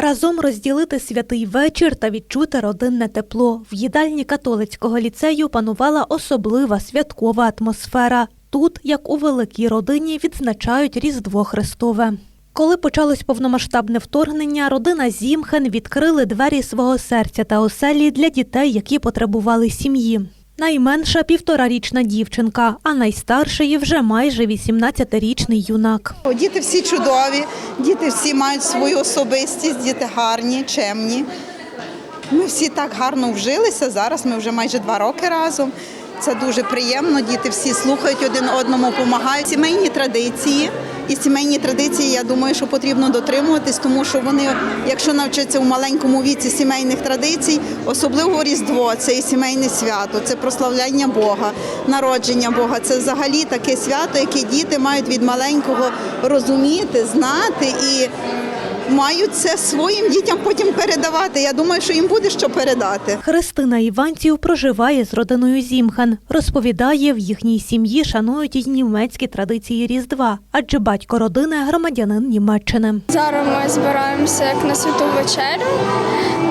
Разом розділити святий вечір та відчути родинне тепло. В їдальні католицького ліцею панувала особлива святкова атмосфера. Тут, як у великій родині, відзначають Різдво Христове. Коли почалось повномасштабне вторгнення, родина Зімхен відкрили двері свого серця та оселі для дітей, які потребували сім'ї. Найменша півторарічна дівчинка, а найстарший вже майже 18-річний юнак. Діти всі чудові, діти всі мають свою особистість, діти гарні, чемні. Ми всі так гарно вжилися. Зараз ми вже майже два роки разом. Це дуже приємно. Діти всі слухають один одному, допомагають. Сімейні традиції. І сімейні традиції, я думаю, що потрібно дотримуватись, тому що вони, якщо навчаться у маленькому віці сімейних традицій, особливо Різдво, це і сімейне свято, це прославляння Бога, народження Бога. Це взагалі таке свято, яке діти мають від маленького розуміти, знати і мають це своїм дітям потім передавати. Я думаю, що їм буде що передати. Христина Іванців проживає з родиною Зімхан. Розповідає, в їхній сім'ї шанують і німецькі традиції Різдва, адже батько родини громадянин Німеччини. Зараз ми збираємося як на святу вечерю.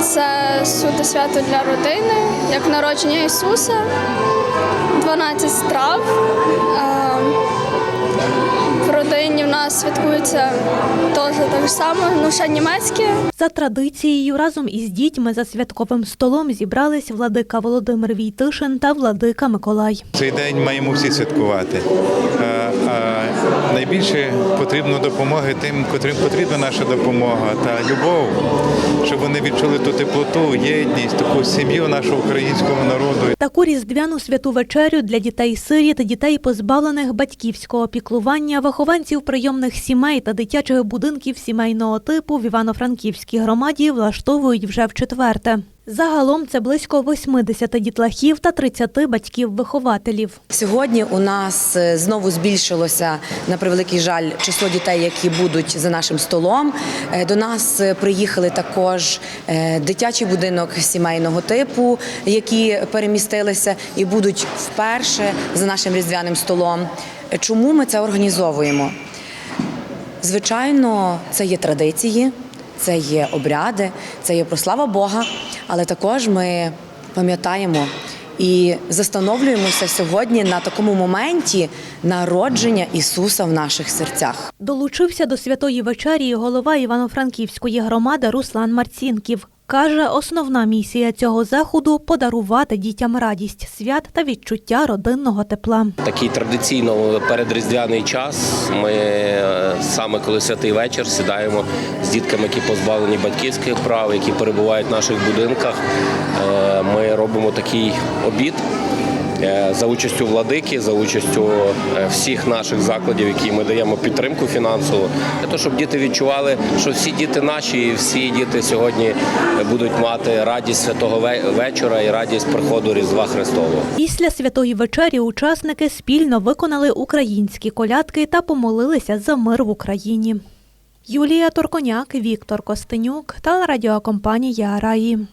Це суто свято для родини, як народження Ісуса, 12 страв. Е, В родині в нас святкується теж так само, ну ще німецьке. За традицією, разом із дітьми за святковим столом зібрались владика Володимир Війтишин та владика Миколай. Цей день маємо всі святкувати. Найбільше потрібно допомоги тим, котрим потрібна наша допомога та любов, щоб вони відчули ту теплоту, єдність, таку сім'ю нашого українського народу. Таку різдвяну святу вечерю для дітей-сиріт, дітей, позбавлених батьківського піклування, вихованців прийомних сімей та дитячих будинків сімейного типу в Івано-Франківській громаді влаштовують вже вчетверте. Загалом це близько 80 дітлахів та 30 батьків-вихователів. Сьогодні у нас е, знову збільшилося на превеликий жаль число дітей, які будуть за нашим столом. Е, До нас е, приїхали також дитячий будинок сімейного типу, які перемістилися і будуть вперше за нашим різдвяним столом. Чому ми це організовуємо? Звичайно, це є традиції, це є обряди, це є прослава Бога, але також ми пам'ятаємо і застановлюємося сьогодні на такому моменті народження Ісуса в наших серцях. Долучився до святої вечері голова Івано-Франківської громади Руслан Марцінків. Каже, основна місія цього заходу подарувати дітям радість свят та відчуття родинного тепла. Такий традиційно передріздвяний час. Ми е, саме коли святий вечір сідаємо з дітками, які позбавлені батьківських прав, які перебувають в наших будинках. Е, Ми робимо такий обід. Е, За участю владики, за участю е, всіх наших закладів, які ми даємо підтримку фінансову, для того, щоб діти відчували, що всі діти наші, і всі діти сьогодні будуть мати радість святого вечора і радість приходу Різдва Христового. Після святої вечері учасники спільно виконали українські колядки та помолилися за мир в Україні. Юлія Торконяк, Віктор Костенюк та радіокомпанія Раї.